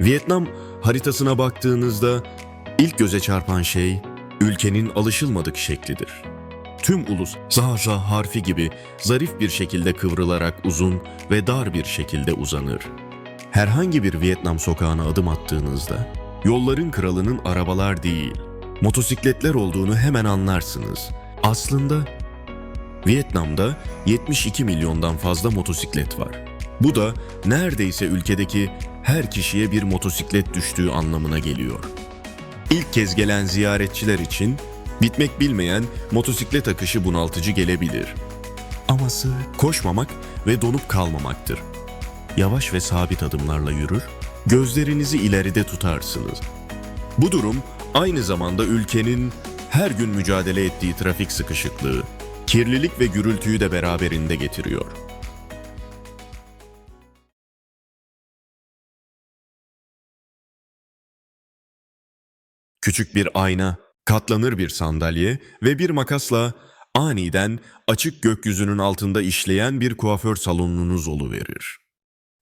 Vietnam haritasına baktığınızda ilk göze çarpan şey ülkenin alışılmadık şeklidir. Tüm ulus Zaza harfi gibi zarif bir şekilde kıvrılarak uzun ve dar bir şekilde uzanır. Herhangi bir Vietnam sokağına adım attığınızda yolların kralının arabalar değil, motosikletler olduğunu hemen anlarsınız. Aslında Vietnam'da 72 milyondan fazla motosiklet var. Bu da neredeyse ülkedeki her kişiye bir motosiklet düştüğü anlamına geliyor. İlk kez gelen ziyaretçiler için bitmek bilmeyen motosiklet akışı bunaltıcı gelebilir. Aması koşmamak ve donup kalmamaktır. Yavaş ve sabit adımlarla yürür, gözlerinizi ileride tutarsınız. Bu durum aynı zamanda ülkenin her gün mücadele ettiği trafik sıkışıklığı, kirlilik ve gürültüyü de beraberinde getiriyor. Küçük bir ayna, katlanır bir sandalye ve bir makasla aniden açık gökyüzünün altında işleyen bir kuaför salonunuz oluverir.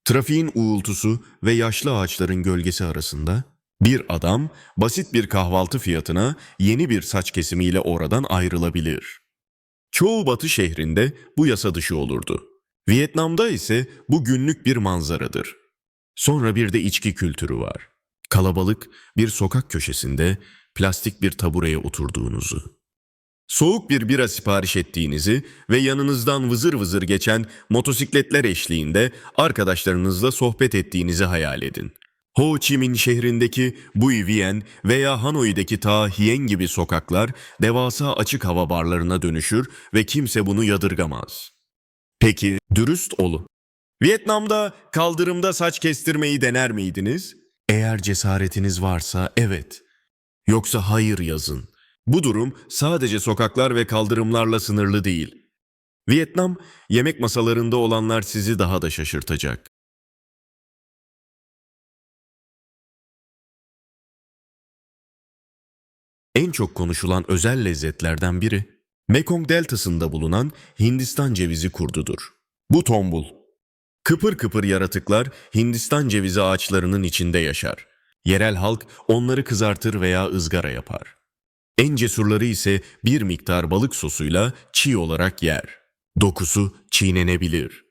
Trafiğin uğultusu ve yaşlı ağaçların gölgesi arasında bir adam basit bir kahvaltı fiyatına yeni bir saç kesimiyle oradan ayrılabilir. Çoğu batı şehrinde bu yasa dışı olurdu. Vietnam'da ise bu günlük bir manzaradır. Sonra bir de içki kültürü var. Kalabalık bir sokak köşesinde plastik bir tabureye oturduğunuzu. Soğuk bir bira sipariş ettiğinizi ve yanınızdan vızır vızır geçen motosikletler eşliğinde arkadaşlarınızla sohbet ettiğinizi hayal edin. Ho Chi Minh şehrindeki Bui Vien veya Hanoi'deki Ta Hien gibi sokaklar devasa açık hava barlarına dönüşür ve kimse bunu yadırgamaz. Peki dürüst olun. Vietnam'da kaldırımda saç kestirmeyi dener miydiniz? Eğer cesaretiniz varsa evet. Yoksa hayır yazın. Bu durum sadece sokaklar ve kaldırımlarla sınırlı değil. Vietnam, yemek masalarında olanlar sizi daha da şaşırtacak. En çok konuşulan özel lezzetlerden biri, Mekong Deltası'nda bulunan Hindistan cevizi kurdudur. Bu tombul, Kıpır kıpır yaratıklar Hindistan cevizi ağaçlarının içinde yaşar. Yerel halk onları kızartır veya ızgara yapar. En cesurları ise bir miktar balık sosuyla çiğ olarak yer. Dokusu çiğnenebilir.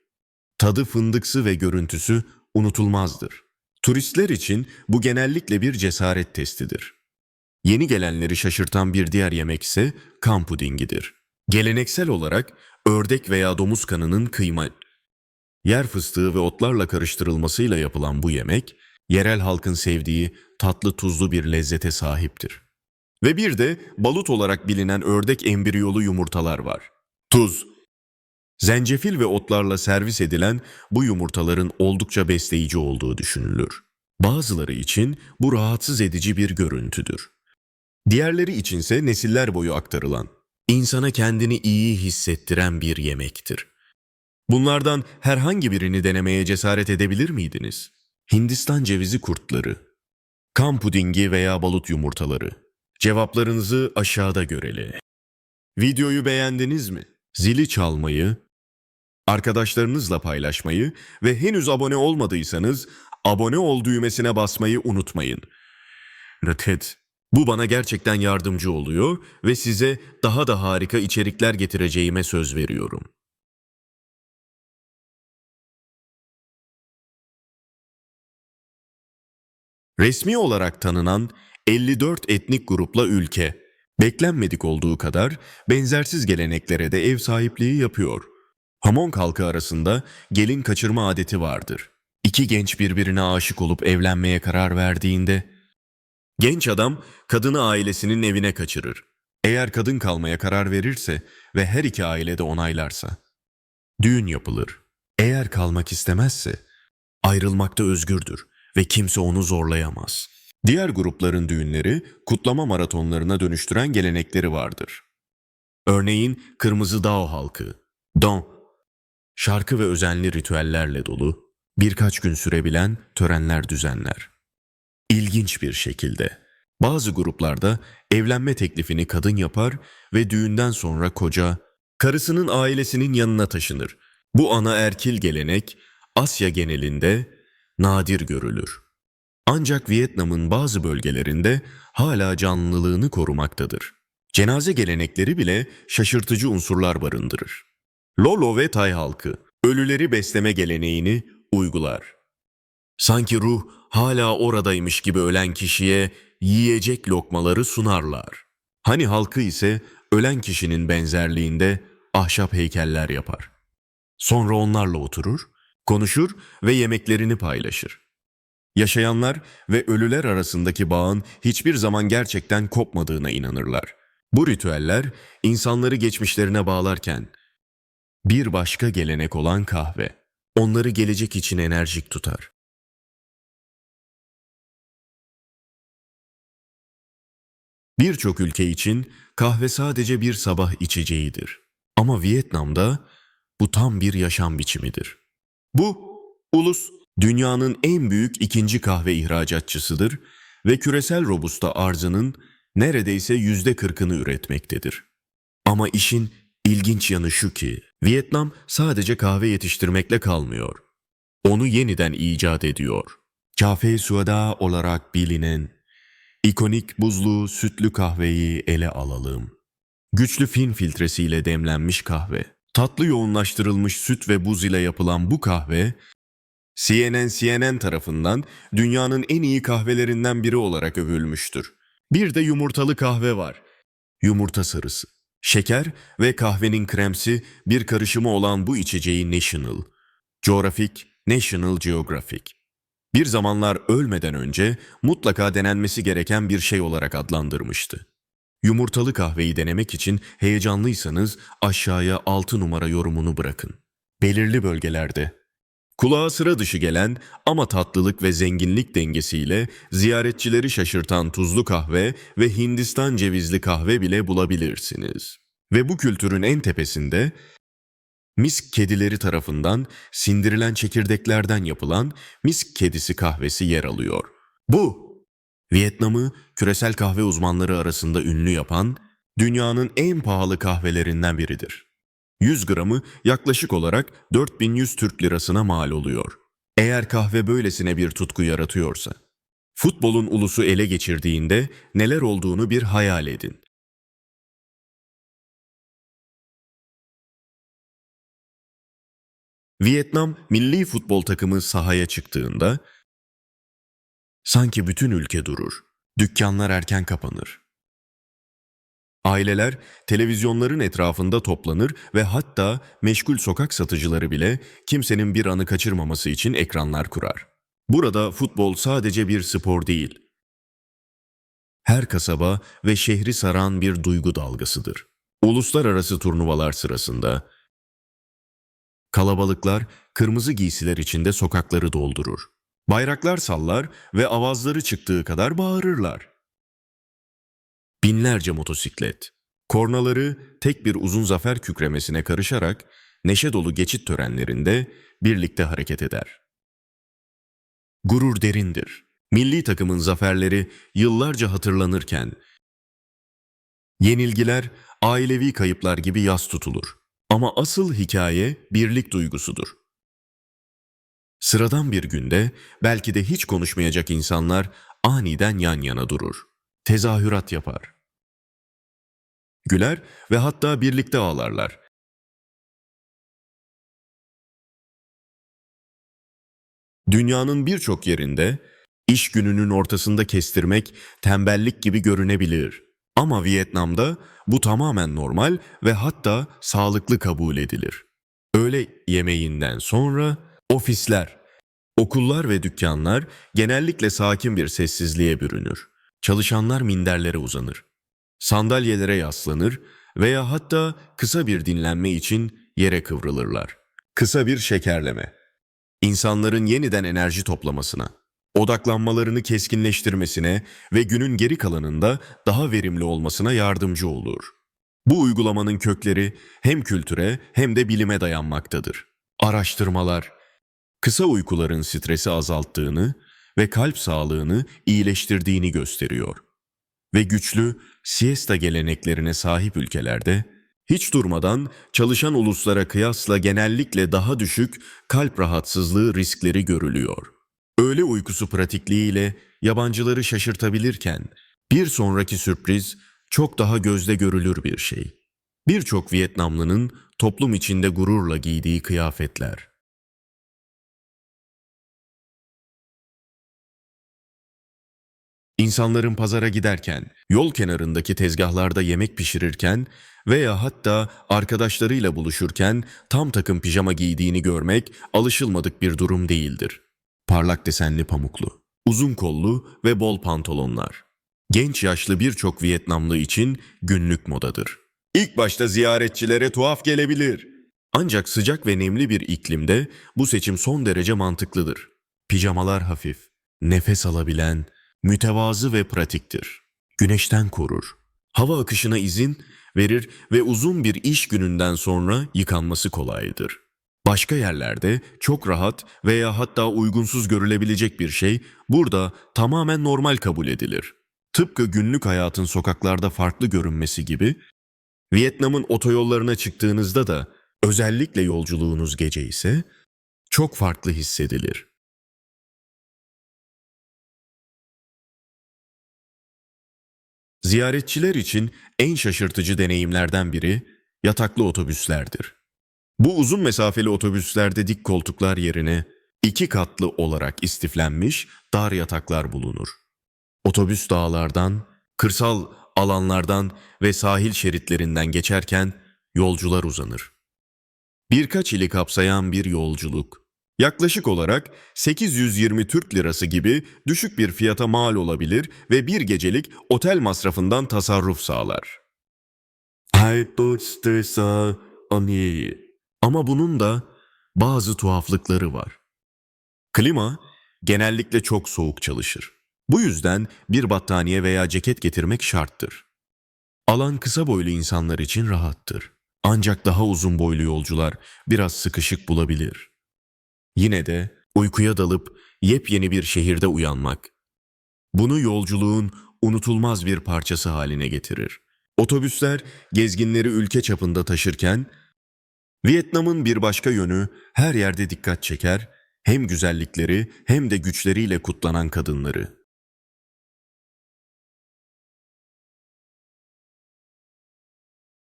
Tadı fındıksı ve görüntüsü unutulmazdır. Turistler için bu genellikle bir cesaret testidir. Yeni gelenleri şaşırtan bir diğer yemek ise kan pudingidir. Geleneksel olarak ördek veya domuz kanının kıyma Yer fıstığı ve otlarla karıştırılmasıyla yapılan bu yemek, yerel halkın sevdiği tatlı tuzlu bir lezzete sahiptir. Ve bir de balut olarak bilinen ördek embriyolu yumurtalar var. Tuz. Zencefil ve otlarla servis edilen bu yumurtaların oldukça besleyici olduğu düşünülür. Bazıları için bu rahatsız edici bir görüntüdür. Diğerleri içinse nesiller boyu aktarılan, insana kendini iyi hissettiren bir yemektir. Bunlardan herhangi birini denemeye cesaret edebilir miydiniz? Hindistan cevizi kurtları, kan pudingi veya balut yumurtaları. Cevaplarınızı aşağıda göreli. Videoyu beğendiniz mi? Zili çalmayı, arkadaşlarınızla paylaşmayı ve henüz abone olmadıysanız abone ol düğmesine basmayı unutmayın. Nötet. Bu bana gerçekten yardımcı oluyor ve size daha da harika içerikler getireceğime söz veriyorum. Resmi olarak tanınan 54 etnik grupla ülke, beklenmedik olduğu kadar benzersiz geleneklere de ev sahipliği yapıyor. Hamon halkı arasında gelin kaçırma adeti vardır. İki genç birbirine aşık olup evlenmeye karar verdiğinde, genç adam kadını ailesinin evine kaçırır. Eğer kadın kalmaya karar verirse ve her iki aile de onaylarsa, düğün yapılır. Eğer kalmak istemezse, ayrılmakta özgürdür ve kimse onu zorlayamaz. Diğer grupların düğünleri kutlama maratonlarına dönüştüren gelenekleri vardır. Örneğin Kırmızı Dağ halkı, Don, şarkı ve özenli ritüellerle dolu, birkaç gün sürebilen törenler düzenler. İlginç bir şekilde bazı gruplarda evlenme teklifini kadın yapar ve düğünden sonra koca karısının ailesinin yanına taşınır. Bu ana erkil gelenek Asya genelinde nadir görülür. Ancak Vietnam'ın bazı bölgelerinde hala canlılığını korumaktadır. Cenaze gelenekleri bile şaşırtıcı unsurlar barındırır. Lolo ve Tay halkı ölüleri besleme geleneğini uygular. Sanki ruh hala oradaymış gibi ölen kişiye yiyecek lokmaları sunarlar. Hani halkı ise ölen kişinin benzerliğinde ahşap heykeller yapar. Sonra onlarla oturur, konuşur ve yemeklerini paylaşır. Yaşayanlar ve ölüler arasındaki bağın hiçbir zaman gerçekten kopmadığına inanırlar. Bu ritüeller insanları geçmişlerine bağlarken bir başka gelenek olan kahve onları gelecek için enerjik tutar. Birçok ülke için kahve sadece bir sabah içeceğidir. Ama Vietnam'da bu tam bir yaşam biçimidir. Bu ulus dünyanın en büyük ikinci kahve ihracatçısıdır ve küresel robusta arzının neredeyse yüzde kırkını üretmektedir. Ama işin ilginç yanı şu ki Vietnam sadece kahve yetiştirmekle kalmıyor. Onu yeniden icat ediyor. Cafe Suada olarak bilinen ikonik buzlu sütlü kahveyi ele alalım. Güçlü fin filtresiyle demlenmiş kahve. Tatlı yoğunlaştırılmış süt ve buz ile yapılan bu kahve CNN CNN tarafından dünyanın en iyi kahvelerinden biri olarak övülmüştür. Bir de yumurtalı kahve var. Yumurta sarısı. Şeker ve kahvenin kremsi bir karışımı olan bu içeceği National, Geographic, National Geographic. Bir zamanlar ölmeden önce mutlaka denenmesi gereken bir şey olarak adlandırmıştı. Yumurtalı kahveyi denemek için heyecanlıysanız aşağıya 6 numara yorumunu bırakın. Belirli bölgelerde Kulağa sıra dışı gelen ama tatlılık ve zenginlik dengesiyle ziyaretçileri şaşırtan tuzlu kahve ve Hindistan cevizli kahve bile bulabilirsiniz. Ve bu kültürün en tepesinde misk kedileri tarafından sindirilen çekirdeklerden yapılan misk kedisi kahvesi yer alıyor. Bu Vietnam'ı küresel kahve uzmanları arasında ünlü yapan dünyanın en pahalı kahvelerinden biridir. 100 gramı yaklaşık olarak 4100 Türk lirasına mal oluyor. Eğer kahve böylesine bir tutku yaratıyorsa, futbolun ulusu ele geçirdiğinde neler olduğunu bir hayal edin. Vietnam milli futbol takımı sahaya çıktığında sanki bütün ülke durur. Dükkanlar erken kapanır. Aileler televizyonların etrafında toplanır ve hatta meşgul sokak satıcıları bile kimsenin bir anı kaçırmaması için ekranlar kurar. Burada futbol sadece bir spor değil. Her kasaba ve şehri saran bir duygu dalgasıdır. Uluslararası turnuvalar sırasında kalabalıklar kırmızı giysiler içinde sokakları doldurur. Bayraklar sallar ve avazları çıktığı kadar bağırırlar. Binlerce motosiklet, kornaları tek bir uzun zafer kükremesine karışarak neşe dolu geçit törenlerinde birlikte hareket eder. Gurur derindir. Milli takımın zaferleri yıllarca hatırlanırken, yenilgiler ailevi kayıplar gibi yas tutulur. Ama asıl hikaye birlik duygusudur. Sıradan bir günde belki de hiç konuşmayacak insanlar aniden yan yana durur. Tezahürat yapar. Güler ve hatta birlikte ağlarlar. Dünyanın birçok yerinde iş gününün ortasında kestirmek tembellik gibi görünebilir. Ama Vietnam'da bu tamamen normal ve hatta sağlıklı kabul edilir. Öğle yemeğinden sonra ofisler, okullar ve dükkanlar genellikle sakin bir sessizliğe bürünür. Çalışanlar minderlere uzanır. Sandalyelere yaslanır veya hatta kısa bir dinlenme için yere kıvrılırlar. Kısa bir şekerleme. İnsanların yeniden enerji toplamasına, odaklanmalarını keskinleştirmesine ve günün geri kalanında daha verimli olmasına yardımcı olur. Bu uygulamanın kökleri hem kültüre hem de bilime dayanmaktadır. Araştırmalar, kısa uykuların stresi azalttığını ve kalp sağlığını iyileştirdiğini gösteriyor. Ve güçlü siesta geleneklerine sahip ülkelerde hiç durmadan çalışan uluslara kıyasla genellikle daha düşük kalp rahatsızlığı riskleri görülüyor. öğle uykusu pratikliğiyle yabancıları şaşırtabilirken bir sonraki sürpriz çok daha gözde görülür bir şey. Birçok Vietnamlının toplum içinde gururla giydiği kıyafetler. İnsanların pazara giderken, yol kenarındaki tezgahlarda yemek pişirirken veya hatta arkadaşlarıyla buluşurken tam takım pijama giydiğini görmek alışılmadık bir durum değildir. Parlak desenli pamuklu, uzun kollu ve bol pantolonlar. Genç yaşlı birçok Vietnamlı için günlük modadır. İlk başta ziyaretçilere tuhaf gelebilir. Ancak sıcak ve nemli bir iklimde bu seçim son derece mantıklıdır. Pijamalar hafif, nefes alabilen, mütevazı ve pratiktir. Güneşten korur. Hava akışına izin verir ve uzun bir iş gününden sonra yıkanması kolaydır. Başka yerlerde çok rahat veya hatta uygunsuz görülebilecek bir şey burada tamamen normal kabul edilir. Tıpkı günlük hayatın sokaklarda farklı görünmesi gibi Vietnam'ın otoyollarına çıktığınızda da özellikle yolculuğunuz gece ise çok farklı hissedilir. Ziyaretçiler için en şaşırtıcı deneyimlerden biri yataklı otobüslerdir. Bu uzun mesafeli otobüslerde dik koltuklar yerine iki katlı olarak istiflenmiş dar yataklar bulunur. Otobüs dağlardan, kırsal alanlardan ve sahil şeritlerinden geçerken yolcular uzanır. Birkaç ili kapsayan bir yolculuk. Yaklaşık olarak 820 Türk lirası gibi düşük bir fiyata mal olabilir ve bir gecelik otel masrafından tasarruf sağlar. Ama bunun da bazı tuhaflıkları var. Klima genellikle çok soğuk çalışır. Bu yüzden bir battaniye veya ceket getirmek şarttır. Alan kısa boylu insanlar için rahattır. Ancak daha uzun boylu yolcular biraz sıkışık bulabilir. Yine de uykuya dalıp yepyeni bir şehirde uyanmak. Bunu yolculuğun unutulmaz bir parçası haline getirir. Otobüsler gezginleri ülke çapında taşırken Vietnam'ın bir başka yönü her yerde dikkat çeker, hem güzellikleri hem de güçleriyle kutlanan kadınları.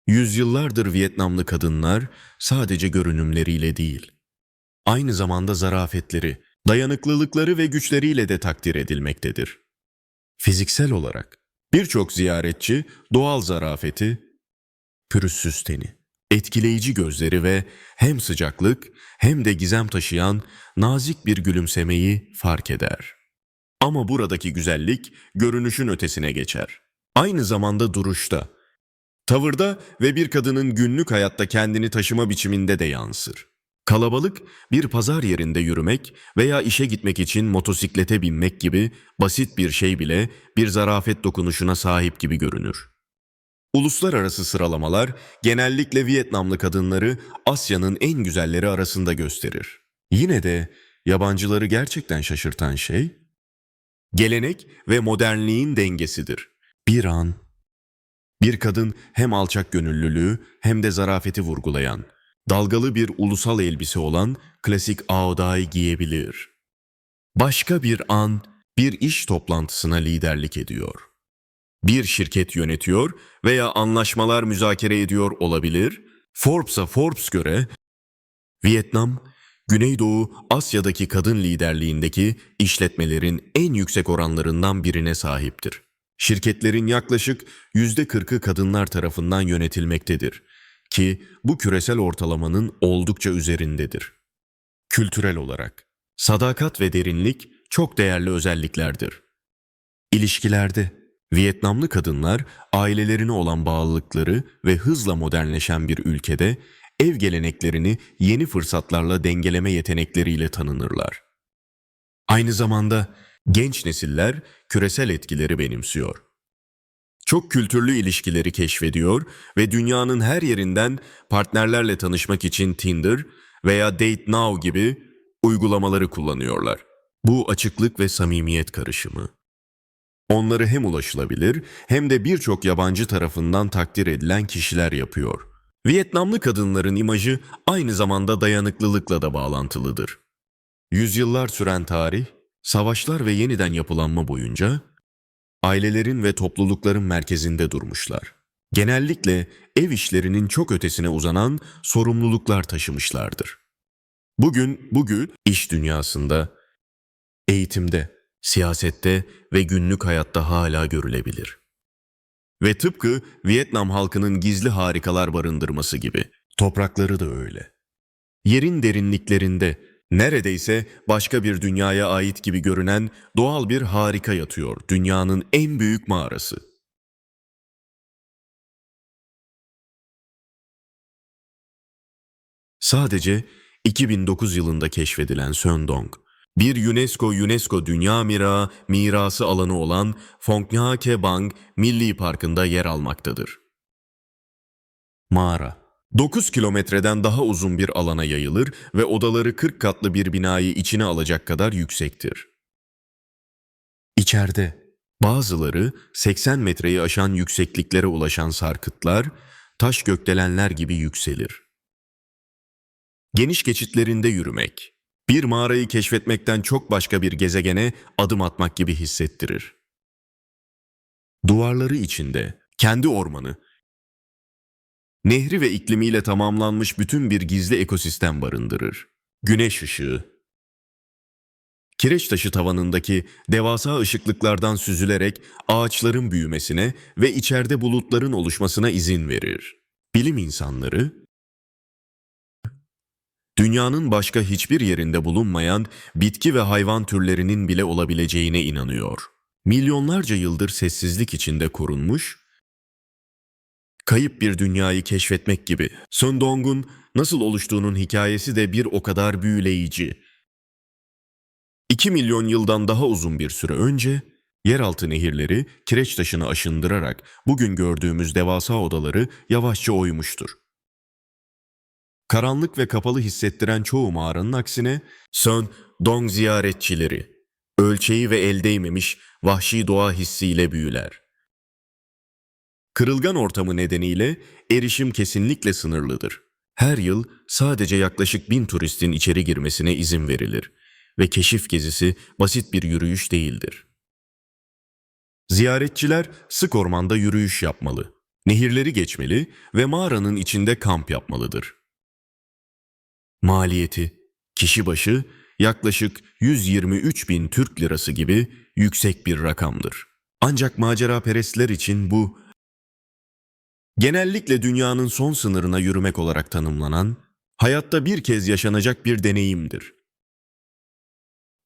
Yüzyıllardır Vietnamlı kadınlar sadece görünümleriyle değil, aynı zamanda zarafetleri, dayanıklılıkları ve güçleriyle de takdir edilmektedir. Fiziksel olarak birçok ziyaretçi doğal zarafeti, pürüzsüz teni, etkileyici gözleri ve hem sıcaklık hem de gizem taşıyan nazik bir gülümsemeyi fark eder. Ama buradaki güzellik görünüşün ötesine geçer. Aynı zamanda duruşta, tavırda ve bir kadının günlük hayatta kendini taşıma biçiminde de yansır. Kalabalık bir pazar yerinde yürümek veya işe gitmek için motosiklete binmek gibi basit bir şey bile bir zarafet dokunuşuna sahip gibi görünür. Uluslararası sıralamalar genellikle Vietnamlı kadınları Asya'nın en güzelleri arasında gösterir. Yine de yabancıları gerçekten şaşırtan şey gelenek ve modernliğin dengesidir. Bir an bir kadın hem alçak gönüllülüğü hem de zarafeti vurgulayan, dalgalı bir ulusal elbise olan klasik aodai giyebilir. Başka bir an bir iş toplantısına liderlik ediyor. Bir şirket yönetiyor veya anlaşmalar müzakere ediyor olabilir. Forbes'a Forbes göre Vietnam, Güneydoğu Asya'daki kadın liderliğindeki işletmelerin en yüksek oranlarından birine sahiptir. Şirketlerin yaklaşık %40'ı kadınlar tarafından yönetilmektedir ki bu küresel ortalamanın oldukça üzerindedir. Kültürel olarak sadakat ve derinlik çok değerli özelliklerdir. İlişkilerde Vietnamlı kadınlar ailelerine olan bağlılıkları ve hızla modernleşen bir ülkede ev geleneklerini yeni fırsatlarla dengeleme yetenekleriyle tanınırlar. Aynı zamanda genç nesiller küresel etkileri benimsiyor. Çok kültürlü ilişkileri keşfediyor ve dünyanın her yerinden partnerlerle tanışmak için Tinder veya Date Now gibi uygulamaları kullanıyorlar. Bu açıklık ve samimiyet karışımı. Onları hem ulaşılabilir hem de birçok yabancı tarafından takdir edilen kişiler yapıyor. Vietnamlı kadınların imajı aynı zamanda dayanıklılıkla da bağlantılıdır. Yüzyıllar süren tarih, savaşlar ve yeniden yapılanma boyunca ailelerin ve toplulukların merkezinde durmuşlar. Genellikle ev işlerinin çok ötesine uzanan sorumluluklar taşımışlardır. Bugün, bugün iş dünyasında, eğitimde, siyasette ve günlük hayatta hala görülebilir. Ve tıpkı Vietnam halkının gizli harikalar barındırması gibi, toprakları da öyle. Yerin derinliklerinde, neredeyse başka bir dünyaya ait gibi görünen doğal bir harika yatıyor, dünyanın en büyük mağarası. Sadece 2009 yılında keşfedilen Söndong, bir UNESCO UNESCO Dünya Mira mirası alanı olan Phong Nha Ke Bang Milli Parkı'nda yer almaktadır. Mağara 9 kilometreden daha uzun bir alana yayılır ve odaları 40 katlı bir binayı içine alacak kadar yüksektir. İçeride bazıları 80 metreyi aşan yüksekliklere ulaşan sarkıtlar, taş gökdelenler gibi yükselir. Geniş geçitlerinde yürümek, bir mağarayı keşfetmekten çok başka bir gezegene adım atmak gibi hissettirir. Duvarları içinde, kendi ormanı, nehri ve iklimiyle tamamlanmış bütün bir gizli ekosistem barındırır. Güneş ışığı, kireç taşı tavanındaki devasa ışıklıklardan süzülerek ağaçların büyümesine ve içeride bulutların oluşmasına izin verir. Bilim insanları dünyanın başka hiçbir yerinde bulunmayan bitki ve hayvan türlerinin bile olabileceğine inanıyor. Milyonlarca yıldır sessizlik içinde korunmuş, kayıp bir dünyayı keşfetmek gibi. Sundong'un nasıl oluştuğunun hikayesi de bir o kadar büyüleyici. 2 milyon yıldan daha uzun bir süre önce yeraltı nehirleri kireç taşını aşındırarak bugün gördüğümüz devasa odaları yavaşça oymuştur. Karanlık ve kapalı hissettiren çoğu mağaranın aksine Sön Dong ziyaretçileri ölçeği ve el değmemiş vahşi doğa hissiyle büyüler. Kırılgan ortamı nedeniyle erişim kesinlikle sınırlıdır. Her yıl sadece yaklaşık bin turistin içeri girmesine izin verilir ve keşif gezisi basit bir yürüyüş değildir. Ziyaretçiler sık ormanda yürüyüş yapmalı, nehirleri geçmeli ve mağaranın içinde kamp yapmalıdır. Maliyeti kişi başı yaklaşık 123 bin Türk lirası gibi yüksek bir rakamdır. Ancak macera perestler için bu genellikle dünyanın son sınırına yürümek olarak tanımlanan, hayatta bir kez yaşanacak bir deneyimdir.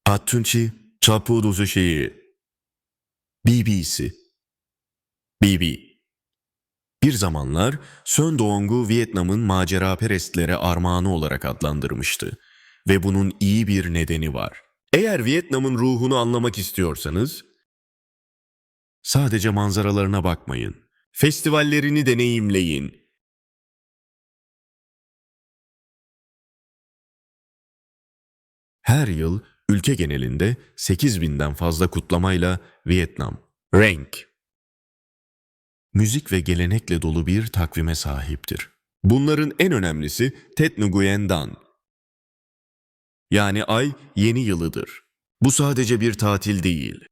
Attunchi Çapuduzu şeyi BBC BB bir zamanlar Sön Doong'u Vietnam'ın macera perestlere armağanı olarak adlandırmıştı. Ve bunun iyi bir nedeni var. Eğer Vietnam'ın ruhunu anlamak istiyorsanız, sadece manzaralarına bakmayın. Festivallerini deneyimleyin. Her yıl ülke genelinde 8 binden fazla kutlamayla Vietnam, Renk, müzik ve gelenekle dolu bir takvime sahiptir. Bunların en önemlisi Tet Nguyen Dan. Yani ay yeni yılıdır. Bu sadece bir tatil değil.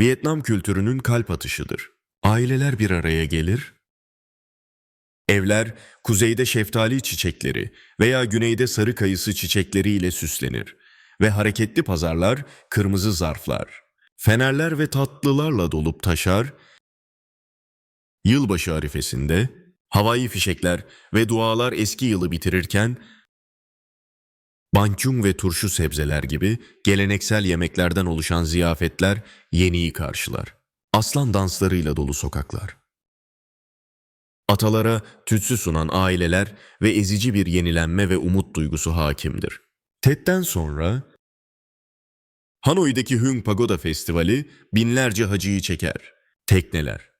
Vietnam kültürünün kalp atışıdır. Aileler bir araya gelir, Evler kuzeyde şeftali çiçekleri veya güneyde sarı kayısı çiçekleriyle süslenir ve hareketli pazarlar kırmızı zarflar, fenerler ve tatlılarla dolup taşar. Yılbaşı arifesinde havai fişekler ve dualar eski yılı bitirirken bançung ve turşu sebzeler gibi geleneksel yemeklerden oluşan ziyafetler yeniyi karşılar. Aslan danslarıyla dolu sokaklar. Atalara tütsü sunan aileler ve ezici bir yenilenme ve umut duygusu hakimdir. TED'den sonra Hanoi'deki Hung Pagoda Festivali binlerce hacıyı çeker. Tekneler,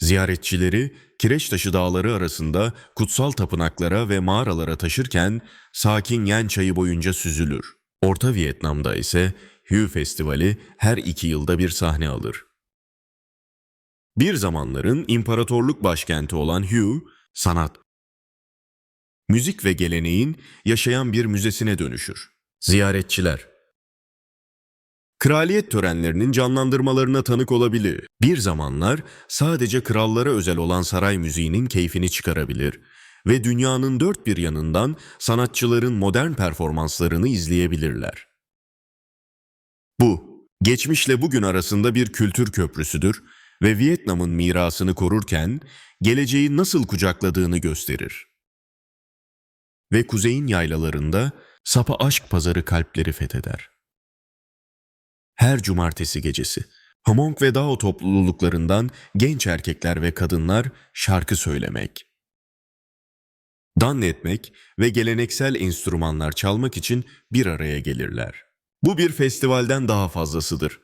Ziyaretçileri Kireçtaşı Dağları arasında kutsal tapınaklara ve mağaralara taşırken sakin Yen çayı boyunca süzülür. Orta Vietnam'da ise Hue Festivali her iki yılda bir sahne alır. Bir zamanların imparatorluk başkenti olan Hue, sanat, müzik ve geleneğin yaşayan bir müzesine dönüşür. Ziyaretçiler, kraliyet törenlerinin canlandırmalarına tanık olabilir. Bir zamanlar sadece krallara özel olan saray müziğinin keyfini çıkarabilir ve dünyanın dört bir yanından sanatçıların modern performanslarını izleyebilirler. Bu, geçmişle bugün arasında bir kültür köprüsüdür ve Vietnam'ın mirasını korurken geleceği nasıl kucakladığını gösterir. Ve kuzeyin yaylalarında sapa aşk pazarı kalpleri fetheder. Her cumartesi gecesi Hmong ve Dao topluluklarından genç erkekler ve kadınlar şarkı söylemek, dan etmek ve geleneksel enstrümanlar çalmak için bir araya gelirler. Bu bir festivalden daha fazlasıdır.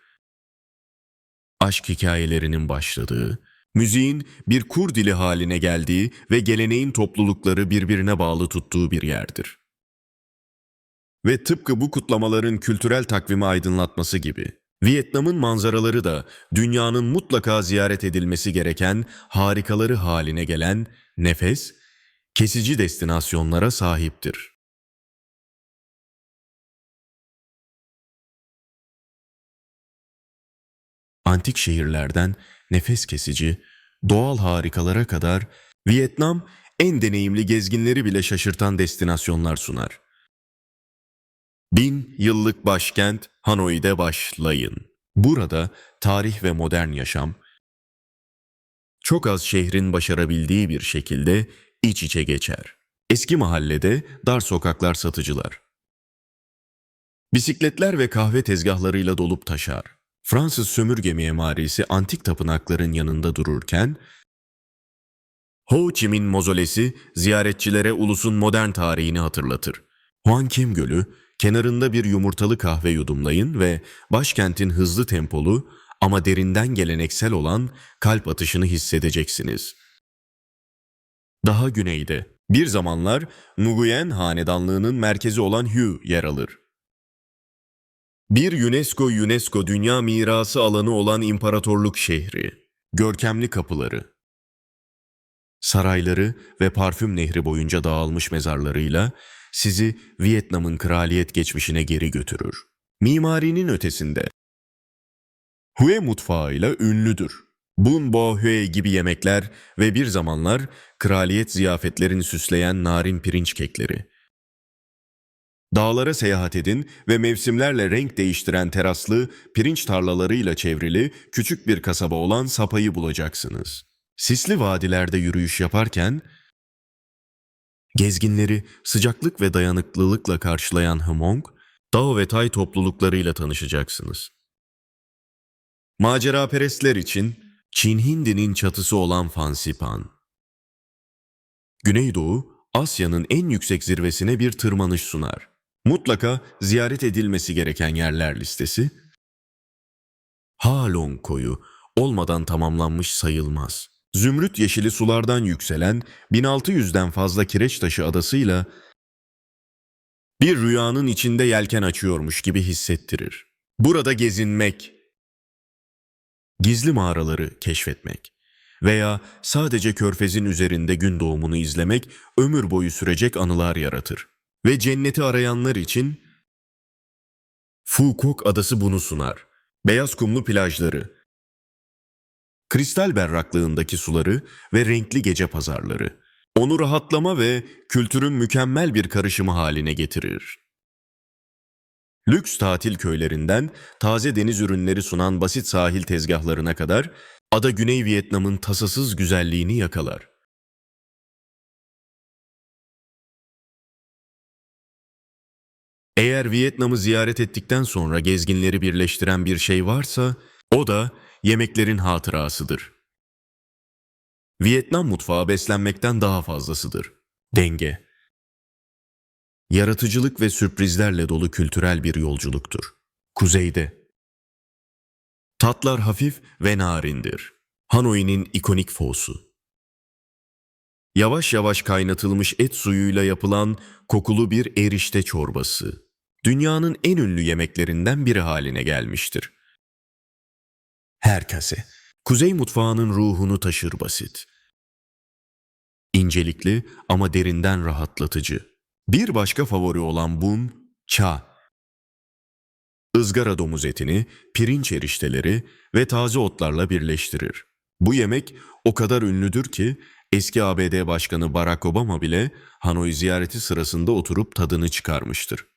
Aşk hikayelerinin başladığı, müziğin bir kur dili haline geldiği ve geleneğin toplulukları birbirine bağlı tuttuğu bir yerdir. Ve tıpkı bu kutlamaların kültürel takvimi aydınlatması gibi, Vietnam'ın manzaraları da dünyanın mutlaka ziyaret edilmesi gereken harikaları haline gelen nefes, kesici destinasyonlara sahiptir. Antik şehirlerden nefes kesici, doğal harikalara kadar Vietnam en deneyimli gezginleri bile şaşırtan destinasyonlar sunar. Bin yıllık başkent Hanoi'de başlayın. Burada tarih ve modern yaşam, çok az şehrin başarabildiği bir şekilde iç içe geçer. Eski mahallede dar sokaklar satıcılar. Bisikletler ve kahve tezgahlarıyla dolup taşar. Fransız sömürge mimarisi antik tapınakların yanında dururken, Ho Chi Minh mozolesi ziyaretçilere ulusun modern tarihini hatırlatır. Hoan Kem Gölü, kenarında bir yumurtalı kahve yudumlayın ve başkentin hızlı tempolu ama derinden geleneksel olan kalp atışını hissedeceksiniz. Daha güneyde, bir zamanlar Nguyen hanedanlığının merkezi olan Hue yer alır. Bir UNESCO UNESCO Dünya Mirası alanı olan imparatorluk şehri, görkemli kapıları, sarayları ve parfüm nehri boyunca dağılmış mezarlarıyla sizi Vietnam'ın kraliyet geçmişine geri götürür. Mimarinin ötesinde Hue mutfağıyla ünlüdür. Bun Bo Hue gibi yemekler ve bir zamanlar kraliyet ziyafetlerini süsleyen narin pirinç kekleri. Dağlara seyahat edin ve mevsimlerle renk değiştiren teraslı, pirinç tarlalarıyla çevrili küçük bir kasaba olan Sapa'yı bulacaksınız. Sisli vadilerde yürüyüş yaparken, gezginleri sıcaklık ve dayanıklılıkla karşılayan Hmong, Dao ve Tay topluluklarıyla tanışacaksınız. Maceraperestler için Çin Hindi'nin çatısı olan Fansipan. Güneydoğu, Asya'nın en yüksek zirvesine bir tırmanış sunar. Mutlaka ziyaret edilmesi gereken yerler listesi, Halong koyu olmadan tamamlanmış sayılmaz. Zümrüt yeşili sulardan yükselen 1600'den fazla kireç taşı adasıyla bir rüyanın içinde yelken açıyormuş gibi hissettirir. Burada gezinmek, gizli mağaraları keşfetmek veya sadece körfezin üzerinde gün doğumunu izlemek ömür boyu sürecek anılar yaratır. Ve cenneti arayanlar için Quoc adası bunu sunar. Beyaz kumlu plajları, kristal berraklığındaki suları ve renkli gece pazarları. Onu rahatlama ve kültürün mükemmel bir karışımı haline getirir. Lüks tatil köylerinden taze deniz ürünleri sunan basit sahil tezgahlarına kadar ada Güney Vietnam'ın tasasız güzelliğini yakalar. Eğer Vietnam'ı ziyaret ettikten sonra gezginleri birleştiren bir şey varsa o da yemeklerin hatırasıdır. Vietnam mutfağı beslenmekten daha fazlasıdır. Denge. Yaratıcılık ve sürprizlerle dolu kültürel bir yolculuktur. Kuzeyde. Tatlar hafif ve narindir. Hanoi'nin ikonik fosu. Yavaş yavaş kaynatılmış et suyuyla yapılan kokulu bir erişte çorbası. Dünyanın en ünlü yemeklerinden biri haline gelmiştir. Herkese. Kuzey mutfağının ruhunu taşır basit. İncelikli ama derinden rahatlatıcı. Bir başka favori olan bun, cha. ızgara domuz etini, pirinç erişteleri ve taze otlarla birleştirir. Bu yemek o kadar ünlüdür ki eski ABD Başkanı Barack Obama bile Hanoi ziyareti sırasında oturup tadını çıkarmıştır.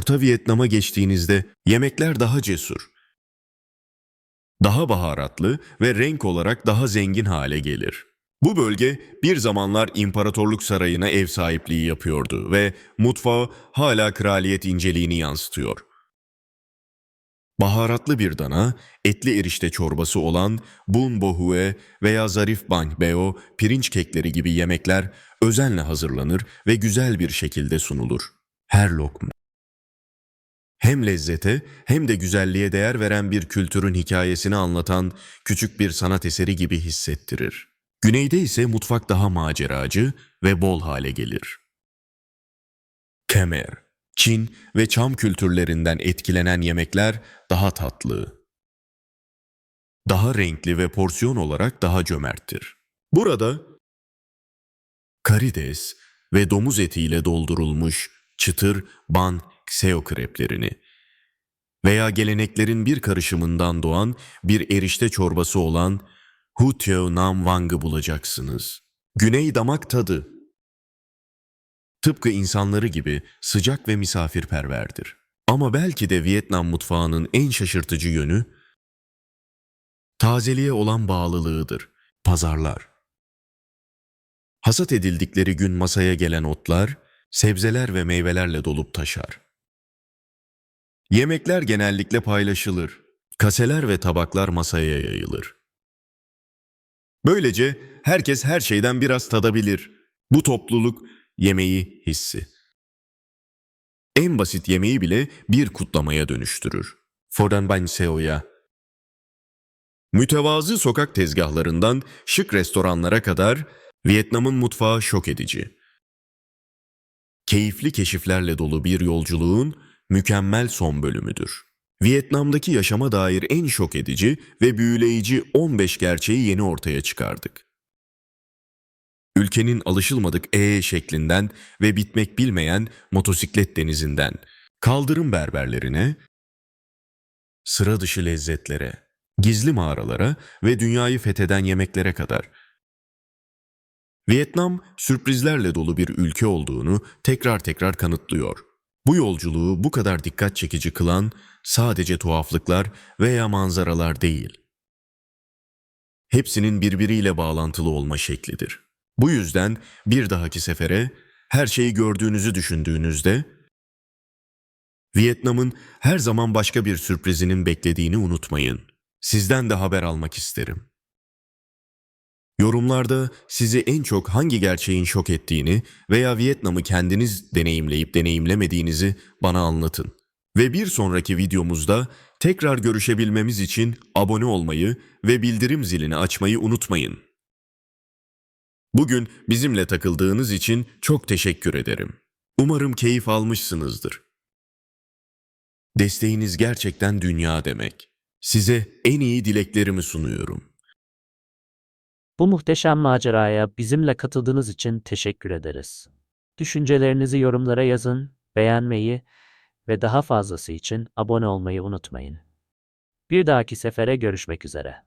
Orta Vietnam'a geçtiğinizde yemekler daha cesur, daha baharatlı ve renk olarak daha zengin hale gelir. Bu bölge bir zamanlar imparatorluk sarayına ev sahipliği yapıyordu ve mutfağı hala kraliyet inceliğini yansıtıyor. Baharatlı bir dana, etli erişte çorbası olan bun bohue veya zarif banh beo, pirinç kekleri gibi yemekler özenle hazırlanır ve güzel bir şekilde sunulur. Her lokma. Hem lezzete hem de güzelliğe değer veren bir kültürün hikayesini anlatan küçük bir sanat eseri gibi hissettirir. Güneyde ise mutfak daha maceracı ve bol hale gelir. Kemer, Çin ve Çam kültürlerinden etkilenen yemekler daha tatlı, daha renkli ve porsiyon olarak daha cömerttir. Burada karides ve domuz etiyle doldurulmuş çıtır ban kseo kreplerini veya geleneklerin bir karışımından doğan bir erişte çorbası olan Hu Teo Nam Wang'ı bulacaksınız. Güney damak tadı. Tıpkı insanları gibi sıcak ve misafirperverdir. Ama belki de Vietnam mutfağının en şaşırtıcı yönü tazeliğe olan bağlılığıdır. Pazarlar. Hasat edildikleri gün masaya gelen otlar, sebzeler ve meyvelerle dolup taşar. Yemekler genellikle paylaşılır. Kaseler ve tabaklar masaya yayılır. Böylece herkes her şeyden biraz tadabilir. Bu topluluk yemeği hissi. En basit yemeği bile bir kutlamaya dönüştürür. Fodan Ban Seo'ya. Mütevazı sokak tezgahlarından şık restoranlara kadar Vietnam'ın mutfağı şok edici. Keyifli keşiflerle dolu bir yolculuğun mükemmel son bölümüdür. Vietnam'daki yaşama dair en şok edici ve büyüleyici 15 gerçeği yeni ortaya çıkardık. Ülkenin alışılmadık E şeklinden ve bitmek bilmeyen motosiklet denizinden, kaldırım berberlerine, sıra dışı lezzetlere, gizli mağaralara ve dünyayı fetheden yemeklere kadar. Vietnam sürprizlerle dolu bir ülke olduğunu tekrar tekrar kanıtlıyor. Bu yolculuğu bu kadar dikkat çekici kılan sadece tuhaflıklar veya manzaralar değil. Hepsinin birbiriyle bağlantılı olma şeklidir. Bu yüzden bir dahaki sefere her şeyi gördüğünüzü düşündüğünüzde Vietnam'ın her zaman başka bir sürprizinin beklediğini unutmayın. Sizden de haber almak isterim. Yorumlarda sizi en çok hangi gerçeğin şok ettiğini veya Vietnam'ı kendiniz deneyimleyip deneyimlemediğinizi bana anlatın. Ve bir sonraki videomuzda tekrar görüşebilmemiz için abone olmayı ve bildirim zilini açmayı unutmayın. Bugün bizimle takıldığınız için çok teşekkür ederim. Umarım keyif almışsınızdır. Desteğiniz gerçekten dünya demek. Size en iyi dileklerimi sunuyorum. Bu muhteşem maceraya bizimle katıldığınız için teşekkür ederiz. Düşüncelerinizi yorumlara yazın, beğenmeyi ve daha fazlası için abone olmayı unutmayın. Bir dahaki sefere görüşmek üzere.